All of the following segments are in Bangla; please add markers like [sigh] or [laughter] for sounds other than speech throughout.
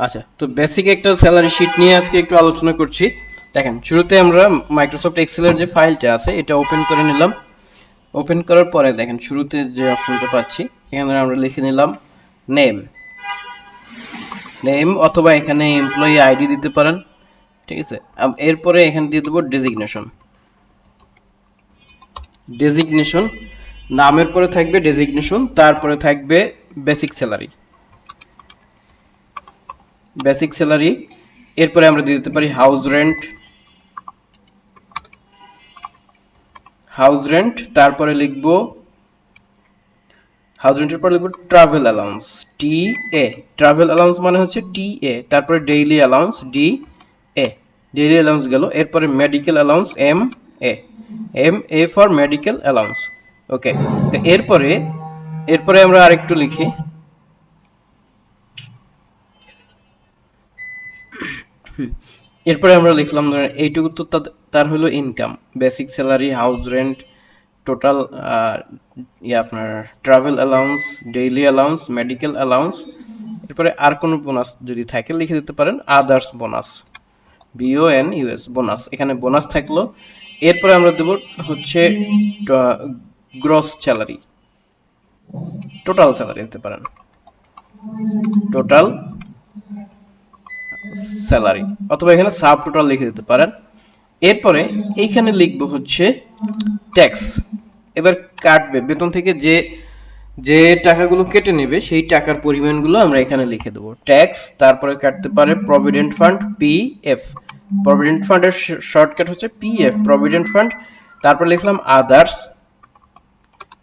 আচ্ছা তো বেসিক একটা স্যালারি শিট নিয়ে আজকে একটু আলোচনা করছি। দেখেন, শুরুতে আমরা মাইক্রোসফট এক্সেলের যে ফাইলটা আছে, এটা ওপেন করে নিলাম। ওপেন করার পরে দেখেন, শুরুতে যে অপশনটা পাচ্ছি, এখানে আমরা লিখে নিলাম নেম নেম অথবা এখানে এমপ্লয়ি আইডি দিতে পারেন, ঠিক আছে? এরপরে এখানে দিয়ে দেবো ডেজিগনেশন ডেজিগনেশন নামের পরে থাকবে ডেজিগনেশন তারপরে থাকবে বেসিক স্যালারি বেসিক স্যালারি এরপরে আমরা দিয়ে দিতে পারি হাউস রেন্ট হাউস রেন্ট তারপরে লিখব হাউস রেন্টের পর লিখব travel allowance T A travel allowance মানে হচ্ছে টি এ তারপরে daily allowance D A daily allowance গেল, এরপরে medical allowance M A M A for medical allowance okay তো এরপরে এরপরে আমরা আরেকটু লিখি এরপরে আমরা লিখলাম ধরেন, এইটুকু তো তার হলো income basic salary house rent total আপনার travel allowance daily allowance medical allowance এরপরে আর কোনো বোনাস যদি থাকে লিখে দিতে পারেন others bonus B O N U S bonus এখানে বোনাস থাকল। এরপরে আমরা দেব হচ্ছে গ্রস স্যালারি টোটাল স্যালারি দিতে পারেন। টোটাল স্যালারি অথবা এখানে সাব টোটাল লিখে দিতে পারেন। এরপরে এইখানে লিখব হচ্ছে ট্যাক্স। এবার কাটবে। বেতন থেকে যে যে টাকাগুলো কেটে নেবে, সেই টাকার পরিমাণগুলো আমরা এখানে লিখে দেবো। ট্যাক্স, তারপরে কাটতে পারে provident fund P F provident ফান্ডের শর্টকাট হচ্ছে পি এফ প্রভিডেন্ট ফান্ড। তারপর লিখলাম আদার্স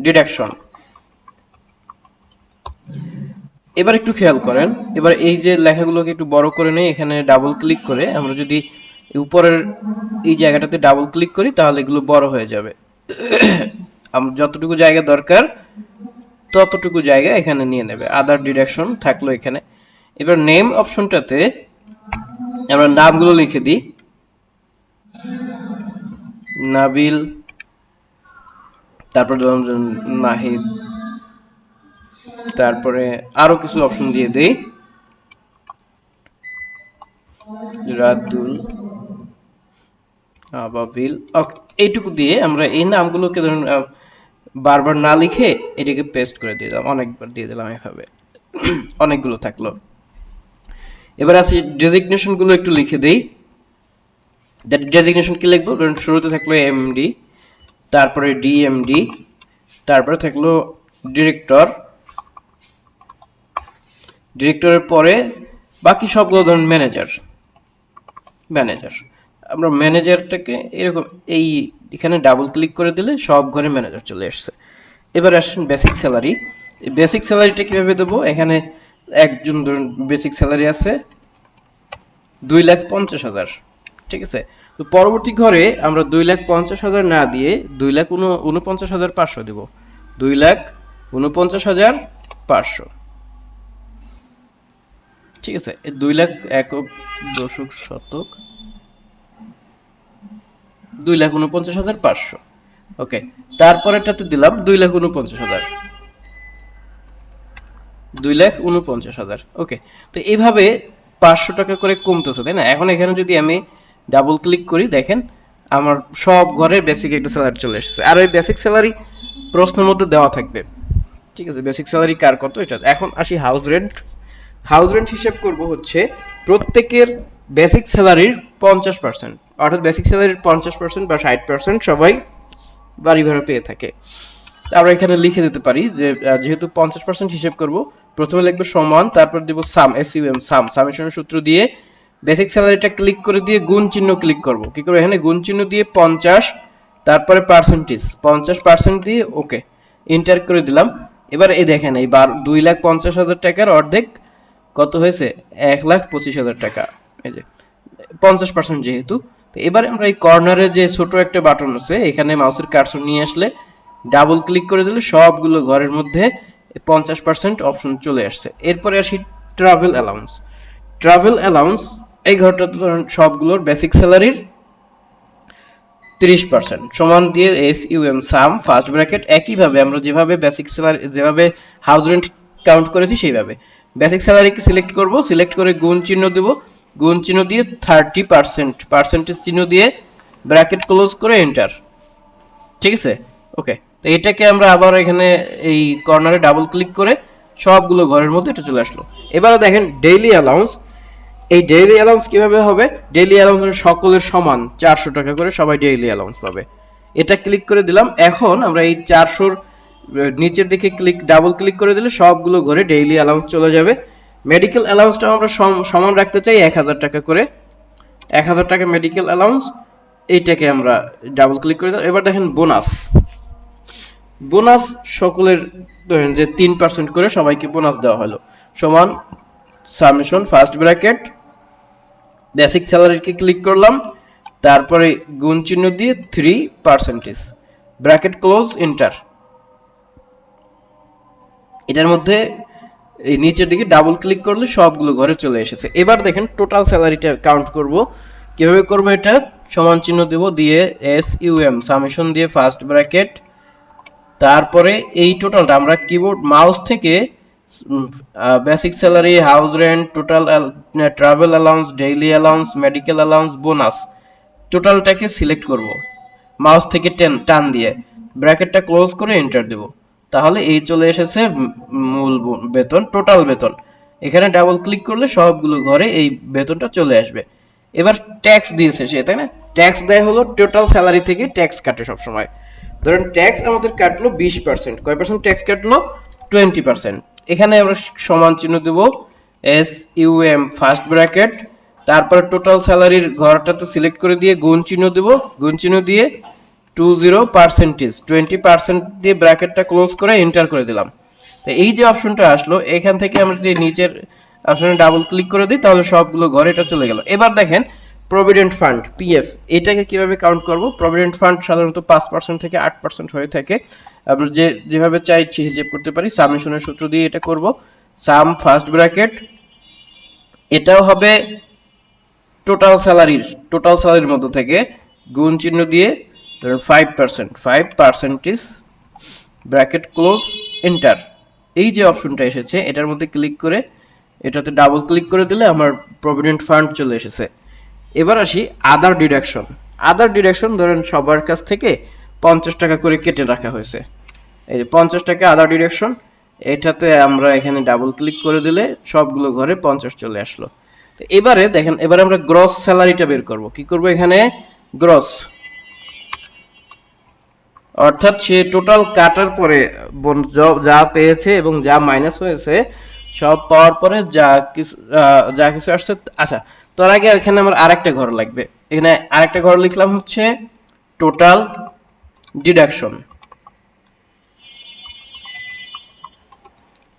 ডিডাকশন। এবার একটু খেয়াল করেন। এবার এই যে লেখাগুলোকে একটু বড় করে নেই এখানে ডাবল ক্লিক করে আমরা যদি উপরের এই জায়গাটাতে ডাবল ক্লিক করি, তাহলে এগুলো বড় হয়ে যাবে। যতটুকু জায়গা দরকার, ততটুকু জায়গা এখানে নিয়ে নেবে। আদার ডিডাকশন থাকল এখানে। এবার নেম অপশনটাতে আমরা নামগুলো লিখে দিই। নাবিল, তারপর নাহিদ তারপরে আরও কিছু অপশন দিয়ে দেই। রাতুল, আবাবিল এইটুকু দিয়ে আমরা এই নামগুলোকে ধরুন বারবার না লিখে এটাকে পেস্ট করে দিয়ে দিলাম, অনেকবার দিয়ে দিলাম এভাবে। [clears throat] অনেকগুলো থাকল। এবার আসি ডেজিগনেশনগুলো একটু লিখে দেই। ডেজিগনেশন কি লিখব? ধরুন, শুরুতে থাকল এমডি তারপরে ডিএমডি তারপরে থাকল ডিরেক্টর ডিরেক্টরের পরে বাকি সবগুলো ধরুন ম্যানেজার ম্যানেজার আমরা ম্যানেজারটাকে এরকম এই এখানে ডাবল ক্লিক করে দিলে সব ঘরে ম্যানেজার চলে আসছে। এবার আসেন বেসিক স্যালারি বেসিক স্যালারিটা কীভাবে দেবো? এখানে একজন ধরুন বেসিক স্যালারি আছে দুই লাখ পঞ্চাশ হাজার। ঠিক আছে? তো পরবর্তী ঘরে আমরা দুই লাখ পঞ্চাশ হাজার না দিয়ে দুই লাখ উন উনপঞ্চাশ হাজার পাঁচশো দেবো। দুই লাখ উনপঞ্চাশ হাজার পাঁচশো। ঠিক আছে দুই লাখ একক দশক শতক। দুই লাখ উনপঞ্চাশ হাজার পাঁচশো। ওকে, তারপরেরটাতে দিলাম দুই লাখ উনপঞ্চাশ হাজার। দুই লাখ উনপঞ্চাশ হাজার, ওকে। তো এইভাবে পাঁচশো টাকা করে কমতেছে, তাই না? এখন এখানে যদি আমি ডাবল ক্লিক করি, দেখেন আমার সব ঘরে বেসিক একটা স্যালারি চলে এসেছে। আর ওই বেসিক স্যালারি প্রশ্নের মধ্যে দেওয়া থাকবে। ঠিক আছে বেসিক স্যালারি কার কত? এটা এখন আসি হাউস রেন্ট হাউস রেন্ট হিসেব করব হচ্ছে প্রত্যেকের বেসিক স্যালারির পঞ্চাশ পার্সেন্ট অর্থাৎ বেসিক স্যালারির পঞ্চাশ পার্সেন্ট বা ষাট পার্সেন্ট সবাই বাড়ি ভাড়া পেয়ে থাকে। আমরা এখানে লিখে দিতে পারি যে যেহেতু পঞ্চাশ পার্সেন্ট হিসেব করব, প্রথমে লিখব সমান, তারপর দিব sum S U M sum সামেশনের সূত্র দিয়ে বেসিক স্যালারিটা ক্লিক করে দিয়ে গুণ চিহ্ন ক্লিক করব। কি করব? এখানে গুণ চিহ্ন দিয়ে পঞ্চাশ, তারপরে পার্সেন্টেজ পঞ্চাশ পার্সেন্ট দিয়ে ওকে ইন্টার করে দিলাম। এবার এই দেখেন, এই বার দুই লাখ পঞ্চাশ হাজার টাকার অর্ধেক কত হয়েছে? এক লাখ পঁচিশ হাজার টাকা। এই যে, পঞ্চাশ পার্সেন্ট যেহেতু, তো এবারে আমরা এই কর্নারে যে ছোট একটা বাটন আছে, এখানে মাউসের কার্সর নিয়ে আসলে ডাবল ক্লিক করে দিলে সবগুলো ঘরের মধ্যে পঞ্চাশ পার্সেন্ট অপশন চলে আসছে। এরপরে আসি ট্রাভেল অ্যালাউন্স ট্রাভেল অ্যালাউন্স এই ঘরটাতে ধরেন সবগুলোর বেসিক স্যালারির তিরিশ পার্সেন্ট সমান দিয়ে S U M sum first bracket একইভাবে আমরা যেভাবে বেসিক স্যালারি যেভাবে হাউস রেন্ট কাউন্ট করেছি সেইভাবে। বেসিক স্যালারিকে সিলেক্ট করব সিলেক্ট করে গুণ চিহ্ন দেব। গুণ চিহ্ন দিয়ে থার্টি পার্সেন্ট পার্সেন্টেজ চিহ্ন দিয়ে ব্র্যাকেট ক্লোজ করে এন্টার ঠিক আছে? ওকে তো এটাকে আমরা আবার এখানে এই কর্নারে ডাবল ক্লিক করে সবগুলো ঘরের মধ্যে এটা চলে আসলো। এবারে দেখেন ডেইলি অ্যালাউন্স এই ডেইলি অ্যালাউন্স কীভাবে হবে? ডেইলি অ্যালাউন্স সকলের সমান চারশো টাকা করে সবাই ডেইলি অ্যালাউন্স পাবে। এটা ক্লিক করে দিলাম। এখন আমরা এই চারশোর নিচের দিকে ক্লিক ডাবল ক্লিক করে দিলে সবগুলো ঘরে ডেইলি অ্যালাউন্স চলে যাবে। মেডিকেল অ্যালাউন্সটা আমরা সমান রাখতে চাই এক হাজার টাকা করে। এক হাজার টাকা মেডিকেল অ্যালাউন্স এইটাকে আমরা ডাবল ক্লিক করে দিলাম। এবার দেখেন বোনাস বোনাস সকলের ধরেন যে তিন পার্সেন্ট করে সবাইকে বোনাস দেওয়া হলো। সমান সামেশন ফার্স্ট ব্র্যাকেট বেসিক স্যালারিকে ক্লিক করলাম। তারপরে গুণ চিহ্ন দিয়ে three percentage bracket close enter এটার মধ্যে এই নিচের দিকে ডাবল ক্লিক করলে সবগুলো ঘরে চলে এসেছে। এবার দেখেন টোটাল স্যালারিটা কাউন্ট করব। কীভাবে করব এটা? সমান চিহ্ন দেব, দিয়ে এস ইউএম সামেশন দিয়ে ফার্স্ট ব্র্যাকেট তারপরে এই টোটালটা আমরা কিবোর্ড মাউস থেকে basic salary house rent total travel allowance daily allowance medical allowance bonus টোটালটাকে select করব। মাউস থেকে টেন টান দিয়ে। ব্র্যাকেটটা ক্লোজ করে এন্টার দেব। তাহলে এই চলে এসেছে মূল বেতন টোটাল বেতন। এখানে ডাবল ক্লিক করলে সবগুলো ঘরে এই বেতনটা চলে আসবে। এবার ট্যাক্স দিয়েছে সে, তাই না? ট্যাক্স দেয় হলো টোটাল স্যালারি থেকে ট্যাক্স কাটে সবসময়। ধরেন ট্যাক্স আমাদের কাটলো বিশ পার্সেন্ট কয় পার্সেন্ট ট্যাক্স কাটলো? টোয়েন্টি পার্সেন্ট এখানে আমরা সমান চিহ্ন দেব। S U M first bracket তারপরে টোটাল স্যালারির ঘরটাতে সিলেক্ট করে দিয়ে গুণ চিহ্ন দেব। গুণ চিহ্ন দিয়ে two zero percentage twenty percent দিয়ে ব্র্যাকেটটা ক্লোজ করে এন্টার করে দিলাম। তো এই যে অপশনটা আসলো, এখান থেকে আমরা যে নিচের অপশনে ডাবল ক্লিক করে দিই, তাহলে সবগুলো ঘরে এটা চলে গেল। এবার দেখেন প্রভিডেন্ট ফান্ড পিএফ এটাকে কীভাবে কাউন্ট করব? প্রভিডেন্ট ফান্ড সাধারণত পাঁচ পার্সেন্ট থেকে আট পার্সেন্ট হয়ে থাকে। আমরা যে, যেভাবে চাই হিসেব করতে পারি, সামেশনের সূত্র দিয়ে এটা করব। সাম ফার্স্ট ব্র্যাকেট এটাও হবে টোটাল স্যালারির টোটাল স্যালারির মধ্যে থেকে। গুণ চিহ্ন দিয়ে ধরুন five percent five percentage bracket close enter এই যে অপশনটা এসেছে, এটার মধ্যে ক্লিক করে, এটাতে ডাবল ক্লিক করে দিলে আমার প্রভিডেন্ট ফান্ড চলে এসেছে। এবার আসি আদার ডিডাকশন আদার ডিডাকশন ধরেন সবার কাছ থেকে পঞ্চাশ টাকা করে কেটে রাখা হয়েছে। এই যে পঞ্চাশ টাকা আদার ডিডাকশন এটাতে আমরা এখানে ডাবল ক্লিক করে দিলে সবগুলো ঘরে পঞ্চাশ চলে আসলো। এবারে দেখেন, এবারে আমরা গ্রস স্যালারিটা বের করব। কি করব এখানে? গ্রস অর্থাৎ সে টোটাল কাটার পরে য- পেয়েছে এবং যা মাইনাস হয়েছে, সব পাওয়ার পরে যা কিছু যা কিছু আসছে আচ্ছা তার আগে এখানে আমার আরেকটা ঘর লাগবে। এখানে আরেকটা ঘর লিখলাম হচ্ছে টোটাল ডিডাকশন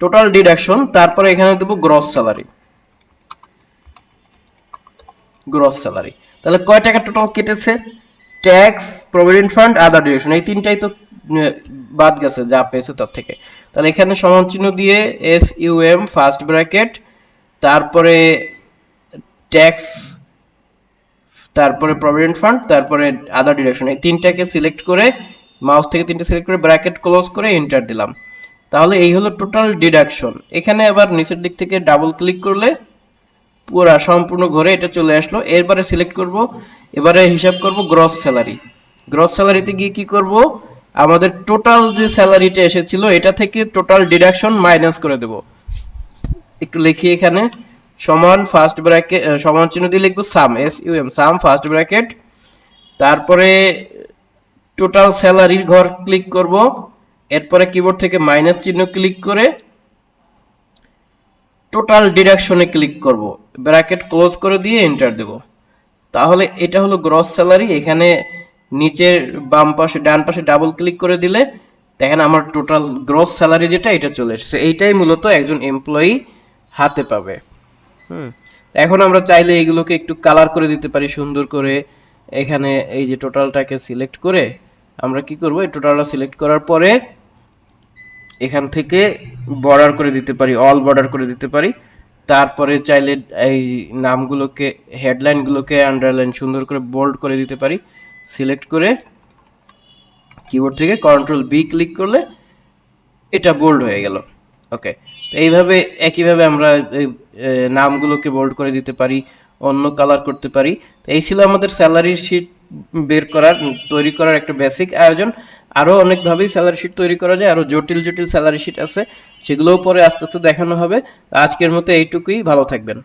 টোটাল ডিডাকশন তারপরে এখানে দেবো গ্রস স্যালারি গ্রস স্যালারি তাহলে কয় টাকা টোটাল কেটেছে? Tax, provident fund, other direction এই তিনটাই তো বাদ গেছে, যা পেয়েছে তার থেকে। তাহলে এখানে সমান চিহ্ন দিয়ে S U M first bracket তারপরে ট্যাক্স, তারপরে প্রভিডেন্ট ফান্ড, তারপরে আদার ডিরেকশন এই তিনটাকে সিলেক্ট করে, মাউস থেকে তিনটে সিলেক্ট করে ব্র্যাকেট ক্লোজ করে এন্টার দিলাম। তাহলে এই হলো টোটাল ডিডাকশন। এখানে আবার নিচের দিক থেকে ডাবল ক্লিক করলে পুরা সম্পূর্ণ ঘরে এটা চলে আসলো। এরপরে সিলেক্ট করব এবারে হিসাব করব গ্রস স্যালারি গ্রস স্যালারিতে গিয়ে কি করব? আমাদের টোটাল যে স্যালারিটা এসেছিল, এটা থেকে টোটাল ডিডাকশন মাইনাস করে দেব। একটু লিখি এখানে। সমান ফার্স্ট ব্র্যাকেট সমান চিহ্ন দিয়ে লিখব sum S U M sum first bracket তারপরে টোটাল স্যালারির ঘর ক্লিক করব। এরপরে কিবোর্ড থেকে মাইনাস চিহ্ন ক্লিক করে টোটাল ডিডাকশনে ক্লিক করব। ব্র্যাকেট ক্লোজ করে দিয়ে এন্টার দেব। তাহলে এটা হলো গ্রস স্যালারি এখানে নিচের বাম পাশে, ডান পাশে ডাবল ক্লিক করে দিলে দেখেন আমার টোটাল গ্রস স্যালারি যেটা, এটা চলে এসেছে। এইটাই মূলত একজন এমপ্লয়ি হাতে পাবে। হুম, এখন আমরা চাইলে এইগুলোকে একটু কালার করে দিতে পারি, সুন্দর করে। এখানে এই যে টোটালটাকে সিলেক্ট করে আমরা কি করব? এই টোটালটা সিলেক্ট করার পরে এখান থেকে বর্ডার করে দিতে পারি অল বর্ডার করে দিতে পারি। তারপরে চাইলে এই নামগুলোকে হেডলাইনগুলোকে আন্ডারলাইন সুন্দর করে বোল্ড করে দিতে পারি। সিলেক্ট করে কিবোর্ড থেকে কন্ট্রোল বি ক্লিক করলে এটা বোল্ড হয়ে গেল। ওকে তো এইভাবে একইভাবে আমরা নামগুলোকে বোল্ড করে দিতে পারি, অন্য কালার করতে পারি। এই ছিল আমাদের স্যালারি শিট বের করার, তৈরি করার একটা বেসিক আয়োজন। আরও অনেকভাবেই স্যালারি শিট তৈরি করা যায় আরও জটিল জটিল স্যালারি শিট আছে। সেগুলোও পরে আস্তে আস্তে দেখানো হবে। আজকের মতো এইটুকুই ভালো থাকবেন।